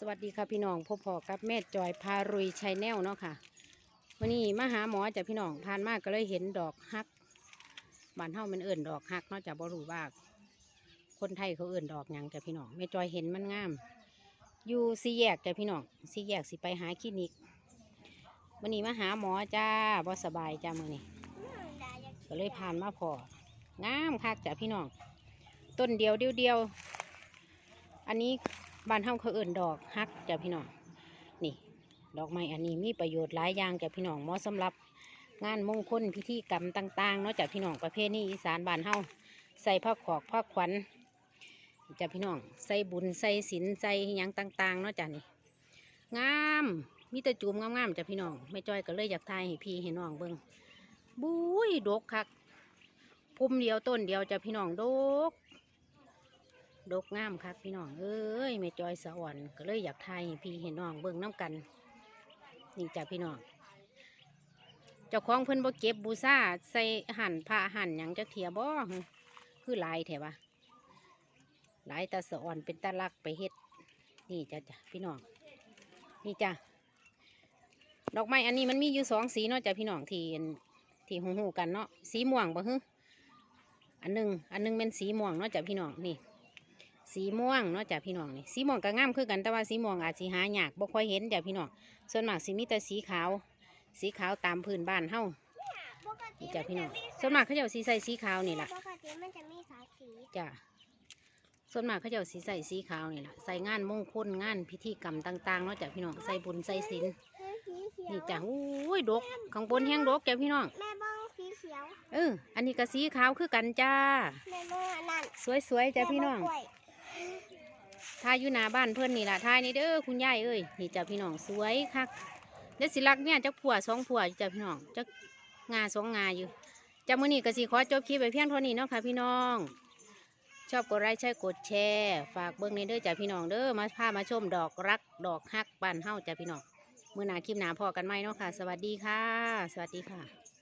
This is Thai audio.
สวัสดีค่ะพี่น้องพบพอกับแม่จอยพารุยชัยแนลเนาะค่ะวันนี้มาหาหมอจากพี่น้องผ่านมากก็เลยเห็นดอกฮักบ้านเฮามันเอิ่นดอกฮักเนาะจากบรู้ว่าคนไทยเขาเอิ่นดอกยังจากพี่น้องแม่จอยเห็นมันงาม อยู่สี่แยกจากพี่น้องสี่แยกสิไปหาคลินิกวันนี้มาหาหมอจ้าบ่สบายจ้ามือนี้ก็เลยผ่านมาพองามคักจ้ะพี่น้องต้นเดียวเดียวเดียวอันนี้ บ้านเฮาเขาเอิ่นดอกฮักจ้ะพี่น้องนี่ ดอกไม้อันนี้มีประโยชน์หลายอย่างจ้ะพี่น้องเหมาะสำหรับงานมงคลพิธีกรรมต่างๆเนาะจ้ะพี่น้องประเภทนี้อีสานบ้านเฮาใส่ผ้าขอกผ้าขวัญจ้ะพี่น้องใส่บุญใส่ศีลใส่หยังต่างๆเนาะจ้ะนี่งามมีแต่จูมงามๆจ้ะพี่น้องไม่จ้อยก็เลยอยากทายให้พี่ให้น้องเบิ่งบุ้ยดกคักพุ่มเดียวต้นเดียวจ้ะพี่น้องดก ดกงามครับพี่น้องเอ้ยแม่จอยสะอ่อนก็เลยอยากทายพี่เห็นน้องเบิ่งน้ำกัน นี่จ้ะพี่น้องเจ้าของเพิ่นบ่เก็บบูซ่าใส่หั่นผ้าหั่นหยังจะเทียบ่คือลายแถวะลายตาสะอ่อนเป็นตาลักไปเฮ็ด นี่จ้ะจ้ะพี่น้องนี่จ้ะดอกไม้อันนี้มันมีอยู่สองสีเนาะจ้ะพี่น้องที่ที่หูหูกันเนาะสีม่วงบ่ฮึอันหนึงอันหนึงเป็นสีม่วงเนาะจ้ะพี่น้องนี่ สีม่วงเนาะจ้ะพี่น้องนี่สีม่วงก็งามคือกันแต่ว่าสีม่วงอาจสิหายากบ่ค่อยเห็นจ้ะพี่น้องส่วนมากสิมีแต่สีขาว สีขาวตามพื้นบ้านเฮาปกตินี่จ้ะพี่น้องส่วนมากเขาเจ้าสีใส่สีขาวนี่ล่ะปกติมันจะมีสามสีจ้ะส่วนมากเขาเจ้าสีใส่สีขาวนี่ล่ะใส่งานมงคลงานพิธีกรรมต่างๆเนาะจ้ะพี่น้องใส่บุญใส่ศีลสีเขียวนี่จ้ะอุ้ยดกข้างบนแห้งดกจ้ะพี่น้องแม่บ้องสีเขียวเอออันนี้ก็สีขาวคือกันจ้าแม่บ้องอันนั่นสวยๆจ้ะพี่น้องแม่บ้กล้วย ทายอยู่หน้าบ้านเพื่อนนี่ล่ะทายนี่เด้อคุณยายเอ้ยนี่จ้ะพี่น้องสวยคักเด็ดสิรักเนี่ยจักผัวสองผัวอยู่จ้ะพี่น้องจักงาสองงาอยู่จ้ะมื้อนี้ก็สิขอจบคลิปไปเพียงเท่านี้เนาะค่ะพี่น้อง ชอบกดไลค์ใช่กดแชร์ ฝากเบิ่งในเด้อจ้ะพี่น้องเด้อมาพามาชมดอกรักดอกฮักบานเฮาจ้ะพี่น้องมื้อหน้าคลิปหน้าพอกันไหมเนาะค่ะ สวัสดีค่ะ สวัสดีค่ะ